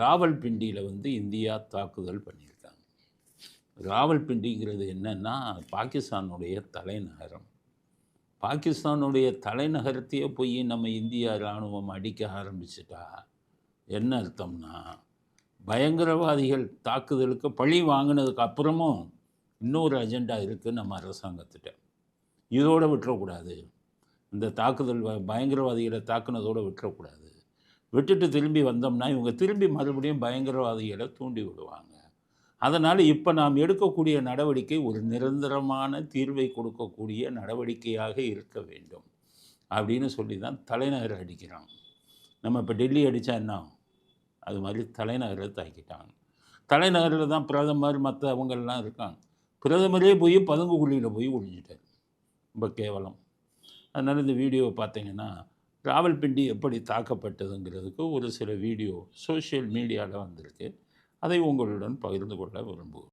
ராவல்பிண்டியில் வந்து இந்தியா தாக்குதல் பண்ணியிருக்காங்க. ராவல்பிண்டிங்கிறது என்னென்னா பாகிஸ்தானுடைய தலைநகரம். பாகிஸ்தானுடைய தலைநகரத்தையே போய் நம்ம இந்தியா இராணுவம் அடிக்க ஆரம்பிச்சிட்டா என்ன அர்த்தம்னா பயங்கரவாதிகள் தாக்குதலுக்கு பழி வாங்கினதுக்கு அப்புறமும் இன்னொரு அஜெண்டா இருக்குது நம்ம அரசாங்கத்திட்ட. இதோடு விட்டுறக்கூடாது. இந்த தாக்குதல் பயங்கரவாதிகளை தாக்குனதோடு விட்டுறக்கூடாது. விட்டுட்டு திரும்பி வந்தோம்னா இவங்க திரும்பி மறுபடியும் பயங்கரவாதிகளை தூண்டி விடுவாங்க. அதனால் இப்போ நாம் எடுக்கக்கூடிய நடவடிக்கை ஒரு நிரந்தரமான தீர்வை கொடுக்கக்கூடிய நடவடிக்கையாக இருக்க வேண்டும். அப்படின்னு சொல்லி தான் தலைநகர் அடிக்கிறாங்க நம்ம இப்போ டெல்லி அடித்தா என்ன அது மாதிரி தலைநகரை தாக்கிட்டாங்க. தலைநகரில் தான் பிரதமர் மற்ற அவங்கெல்லாம் இருக்காங்க. பிரதமரே போய் பதுங்கு குழியில் போய் ஒழிஞ்சிட்டார் ரொம்ப கேவலம். அதனால் இந்த வீடியோவை பார்த்தீங்கன்னா ராவல்பிண்டி எப்படி தாக்கப்பட்டதுங்கிறதுக்கு ஒரு சில வீடியோ சோஷியல் மீடியாவில் வந்திருக்கு. அதை உங்களுடன் பகிர்ந்து கொள்ள விரும்புகிறேன்.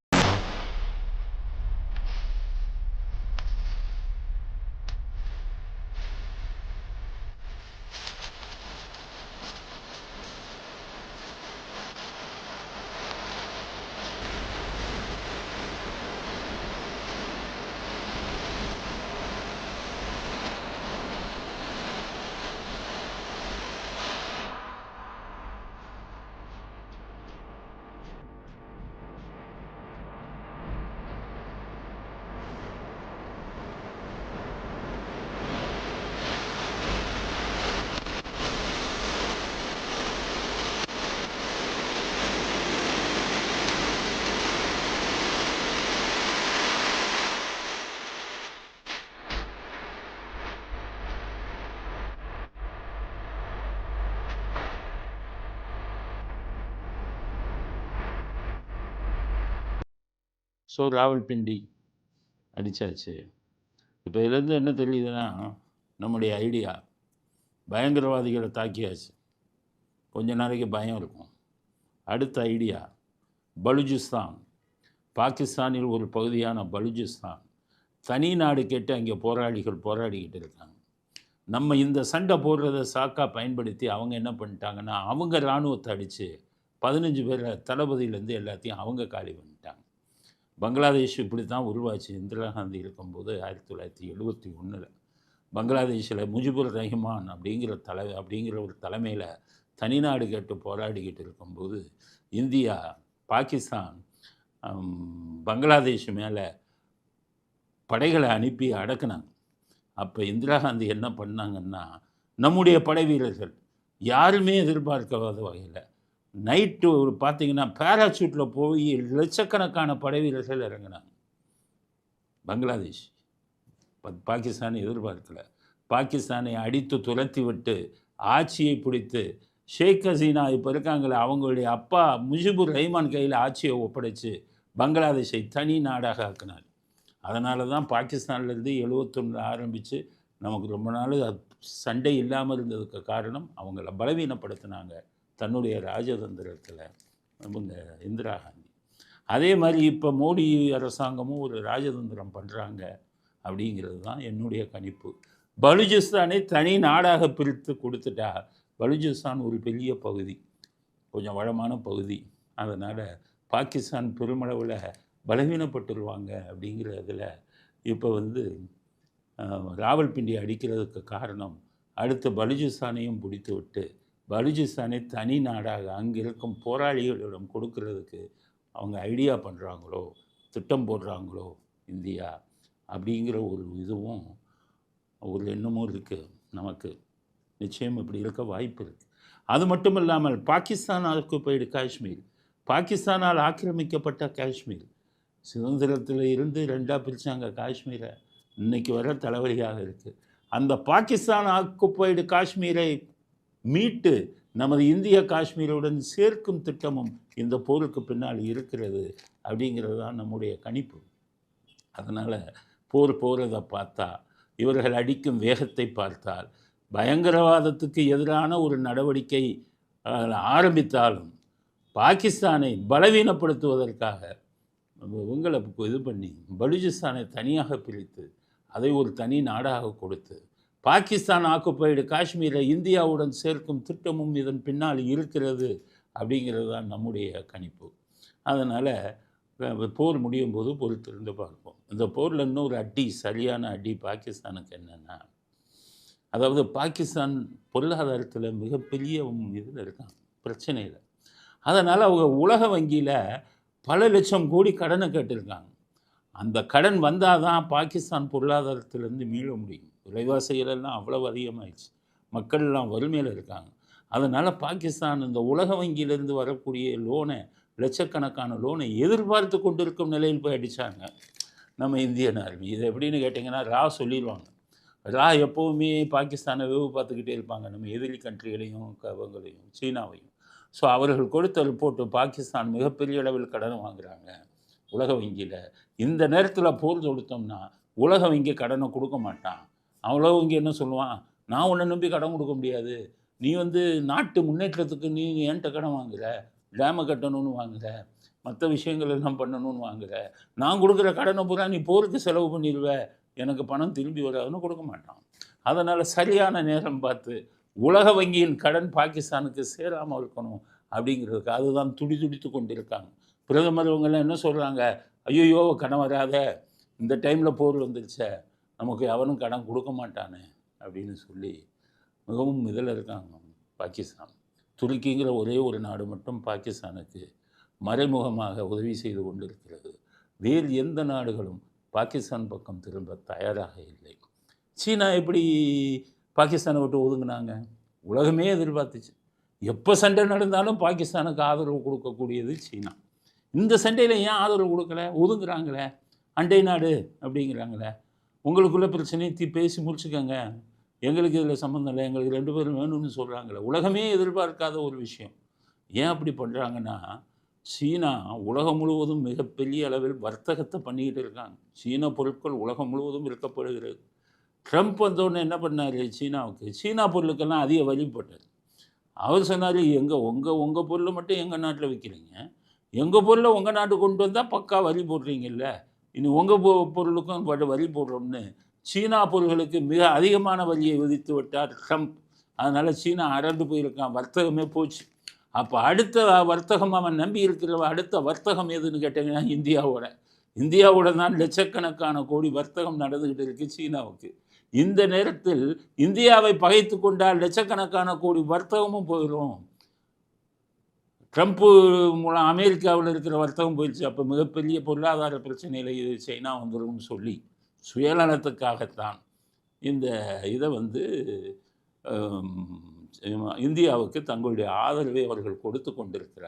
ஸோ ராவல்பிண்டி அடித்தாச்சு இப்போ இதுலேருந்து என்ன தெரியுதுன்னா நம்முடைய ஐடியா பயங்கரவாதிகளை தாக்கியாச்சு. கொஞ்ச நாளைக்கு பயம் இருக்கும். அடுத்த ஐடியா பலுஜிஸ்தான் பாகிஸ்தானில் ஒரு பகுதியான பலுஜிஸ்தான் தனி நாடு கேட்டு அங்கே போராளிகள் போராடிக்கிட்டு இருக்காங்க. நம்ம இந்த சண்டை போடுறத சாக்கா பயன்படுத்தி அவங்க என்ன பண்ணிட்டாங்கன்னா அவங்க இராணுவத்தை அடித்து பதினஞ்சு பேரை தளபதியிலேருந்து எல்லாத்தையும் அவங்க காலி பண்ணிட்டாங்க. பங்களாதேஷ் இப்படி தான் உருவாச்சு. இந்திரா காந்தி இருக்கும்போது ஆயிரத்தி தொள்ளாயிரத்தி எழுபத்தி ஒன்றில் பங்களாதேஷில் முஜிபுர் ரஹ்மான் அப்படிங்கிற தலை அப்படிங்கிற ஒரு தலைமையில் தனிநாடு கேட்டு போராடிக்கிட்டு இருக்கும்போது இந்தியா பாகிஸ்தான் பங்களாதேஷ் மேலே படைகளை அனுப்பி அடக்குனாங்க. அப்போ இந்திரா காந்தி என்ன பண்ணாங்கன்னா நம்முடைய படை வீரர்கள் யாருமே எதிர்பார்க்காத வகையில் நைட்டு ஒரு பார்த்தீங்கன்னா பேராசூட்டில் போய் லட்சக்கணக்கான படை வீரர்கள் இறங்கினாங்க. பங்களாதேஷ் ப- பாகிஸ்தான் எதிர்பார்க்கல. பாகிஸ்தானை அடித்து துரத்தி விட்டு ஆட்சியை பிடித்து ஷேக் ஹசீனா இப்போ இருக்காங்களே அவங்களுடைய அப்பா முஜிபுர் ரஹ்மான் கையில் ஆட்சியை ஒப்படைச்சு பங்களாதேஷை தனி நாடாக ஆக்கினார். அதனால தான் பாகிஸ்தான்லேருந்து எழுவத்தொன்று ஆரம்பித்து நமக்கு ரொம்ப நாள் சண்டை இல்லாமல் இருந்ததுக்கு காரணம் அவங்கள பலவீனப்படுத்தினாங்க. தன்னுடைய ராஜதந்திரத்தில் அவங்க இந்திரா காந்தி. அதே மாதிரி இப்போ மோடி அரசாங்கமும் ஒரு ராஜதந்திரம் பண்ணுறாங்க அப்படிங்கிறது தான் என்னுடைய கணிப்பு. பலுஜிஸ்தானை தனி நாடாக பிரித்து கொடுத்துட்டா பலுஜிஸ்தான் ஒரு பெரிய பகுதி கொஞ்சம் வளமான பகுதி. அதனால் பாகிஸ்தான் பெருமளவில் பலவீனப்பட்டுருவாங்க அப்படிங்கிறதுல இப்போ வந்து ராவல்பிண்டி அடிக்கிறதுக்கு காரணம் அடுத்து பலுஜிஸ்தானையும் பிடித்து விட்டு பலுஜிஸ்தானை தனி நாடாக அங்கே இருக்கும் போராளிகளிடம் கொடுக்கறதுக்கு அவங்க ஐடியா பண்ணுறாங்களோ திட்டம் போடுறாங்களோ இந்தியா? அப்படிங்கிற ஒரு இதுவும் ஒரு எண்ணமும் இருக்குது நமக்கு நிச்சயம் இப்படி இருக்க வாய்ப்பு இருக்குது அது மட்டும் இல்லாமல் பாகிஸ்தான் ஆக்குப்பைடு காஷ்மீர். பாகிஸ்தானால் ஆக்கிரமிக்கப்பட்ட காஷ்மீர். சுதந்திரத்தில் இருந்து ரெண்டாக பிரித்தாங்க காஷ்மீரை. இன்றைக்கி வர தலைவலியாக இருக்குது அந்த பாகிஸ்தான் ஆக்குப்பைடு காஷ்மீரை மீட்டு நமது இந்திய காஷ்மீருடன் சேர்க்கும் திட்டமும் இந்த போருக்கு பின்னால் இருக்கிறது அப்படிங்கிறது தான் நம்முடைய கணிப்பு. அதனால் போர் போகிறதை பார்த்தா இவர்கள் அடிக்கும் வேகத்தை பார்த்தால் பயங்கரவாதத்துக்கு எதிரான ஒரு நடவடிக்கை ஆரம்பித்தாலும் பாகிஸ்தானை பலவீனப்படுத்துவதற்காக உங்களை இது பண்ணி பலுஜிஸ்தானை தனியாக பிரித்து அதை ஒரு தனி நாடாக கொடுத்து பாகிஸ்தான் ஆக்குப்பைடு காஷ்மீரை இந்தியாவுடன் சேர்க்கும் திட்டமும் இதன் பின்னால் இருக்கிறது அப்படிங்கிறது தான் நம்முடைய கணிப்பு. அதனால் போர் முடியும் போது பொறுத்திருந்து பார்ப்போம். இந்த போரில் இன்னொரு அடி சரியான அடி பாகிஸ்தானுக்கு என்னென்னா அதாவது பாகிஸ்தான் பொருளாதாரத்தில் மிகப்பெரிய இதில் இருக்கான் பிரச்சனையில். அதனால் அவங்க உலக வங்கியில் பல லட்சம் கோடி கடனை கேட்டிருக்காங்க. அந்த கடன் வந்தால் தான் பாகிஸ்தான் பொருளாதாரத்திலேருந்து மீள முடியும். விலைவாசிகள் எல்லாம் அவ்வளவு அதிகமாகிடுச்சு மக்கள்லாம் வறுமையில் இருக்காங்க. அதனால் பாகிஸ்தான் இந்த உலக வங்கியிலேருந்து வரக்கூடிய லோனை லட்சக்கணக்கான லோனை எதிர்பார்த்து கொண்டிருக்கும் நிலையில் போய் அடித்தாங்க நம்ம இந்தியன் ஆர்மி இது எப்படின்னு கேட்டிங்கன்னா ரா சொல்லிடுவாங்க ரா எப்போவுமே பாகிஸ்தானை வேவு பார்த்துக்கிட்டே இருப்பாங்க. நம்ம எதிரி கண்ட்ரிகளையும் அவங்களையும் சீனாவையும். ஸோ அவர்கள் கொடுத்த ரிப்போர்ட்டு பாகிஸ்தான் மிகப்பெரிய அளவில் கடன் வாங்குகிறாங்க உலக வங்கியில். இந்த நேரத்தில் போர் தொடுத்தோம்னா உலக வங்கி கடனை கொடுக்க மாட்டான். அவ்வளோ இங்கே என்ன சொல்லுவான்? நான் உன்னை நம்பி கடன் கொடுக்க முடியாது. நீ வந்து நாட்டு முன்னேற்றத்துக்கு நீ என்கிட்ட கடன் வாங்குகிற டேமை கட்டணும்னு வாங்குகிற மற்ற விஷயங்கள் எல்லாம் பண்ணணும்னு வாங்குற? நான் கொடுக்குற கடனை பூரா நீ போருக்கு செலவு பண்ணிடுவ. எனக்கு பணம் திரும்பி வராதுன்னு கொடுக்க மாட்டான். அதனால் சரியான நேரம் பார்த்து உலக வங்கியின் கடன் பாகிஸ்தானுக்கு சேராமல் இருக்கணும் அப்படிங்கிறதுக்கு அதுதான் துடி துடித்து கொண்டிருக்காங்க. பிரதமர் இவங்கெல்லாம் என்ன சொல்கிறாங்க ஐயோ கடன் வராத. இந்த டைமில் போர் வந்துருச்சே. நமக்கு எவனும் கடன் கொடுக்க மாட்டானே அப்படின்னு சொல்லி மிகவும் இதில் இருக்காங்க பாகிஸ்தான். துருக்கிங்கிற ஒரே ஒரு நாடு மட்டும் பாகிஸ்தானுக்கு மறைமுகமாக உதவி செய்து கொண்டிருக்கிறது. வேறு எந்த நாடுகளும் பாகிஸ்தான் பக்கம் திரும்ப தயாராக இல்லை. சீனா எப்படி பாகிஸ்தானை விட்டு ஒதுங்கினாங்க? உலகமே எதிர்பார்த்துச்சு. எப்போ சண்டை நடந்தாலும் பாகிஸ்தானுக்கு ஆதரவு கொடுக்கக்கூடியது சீனா. இந்த சண்டையில் ஏன் ஆதரவு கொடுக்கல? ஒதுங்குறாங்களே. அண்டை நாடு அப்படிங்கிறாங்களே. உங்களுக்குள்ள பிரச்சனையை தீ பேசி முடிச்சுக்கோங்க. எங்களுக்கு இதில் சம்மந்தம் இல்லை. எங்களுக்கு ரெண்டு பேரும் வேணும்னு சொல்கிறாங்களே உலகமே எதிர்பார்க்காத ஒரு விஷயம். ஏன் அப்படி பண்ணுறாங்கன்னா சீனா உலகம் முழுவதும் மிகப்பெரிய அளவில் வர்த்தகத்தை பண்ணிக்கிட்டு இருக்காங்க. சீன பொருட்கள் உலகம் முழுவதும் விற்கப்படுகிறது. ட்ரம்ப் வந்தோடனே என்ன பண்ணார் சீனாவுக்கு? சீனா பொருளுக்கெல்லாம் அதிக வழி அவர் சொன்னார் எங்கள் உங்கள் உங்கள் பொருளை மட்டும் எங்கள் நாட்டில் விற்கிறீங்க எங்கள் பொருளை உங்கள் நாட்டுக்கு கொண்டு வந்தால் பக்கா வரி போடுறீங்கல்ல? இனி உங்கள் பொ பொருளுக்கும் வரி போடுறோம்னு சீனா பொருள்களுக்கு மிக அதிகமான வரியை விதித்து விட்டார் ட்ரம்ப். அதனால் சீனா அரண்டு போயிருக்கான் வர்த்தகமே போச்சு. அப்போ அடுத்த வர்த்தகம் அவன் நம்பி இருக்கிற அடுத்த வர்த்தகம் எதுன்னு கேட்டிங்கன்னா இந்தியாவோட. இந்தியாவோட தான் லட்சக்கணக்கான கோடி வர்த்தகம் நடந்துக்கிட்டு இருக்கு சீனாவுக்கு. இந்த நேரத்தில் இந்தியாவை பகைத்து கொண்டால் லட்சக்கணக்கான கோடி வர்த்தகமும் போயிடும் ட்ரம்ப்பு மூலம் அமெரிக்காவில் இருக்கிற வர்த்தகம் போயிடுச்சு. அப்போ மிகப்பெரிய பொருளாதார பிரச்சனையில் இது சைனா வந்துடும் சொல்லி சுயநலத்துக்காகத்தான் இந்த இதை வந்து இந்தியாவுக்கு தங்களுடைய ஆதரவை அவர்கள் கொடுத்து கொண்டிருக்கிறார்.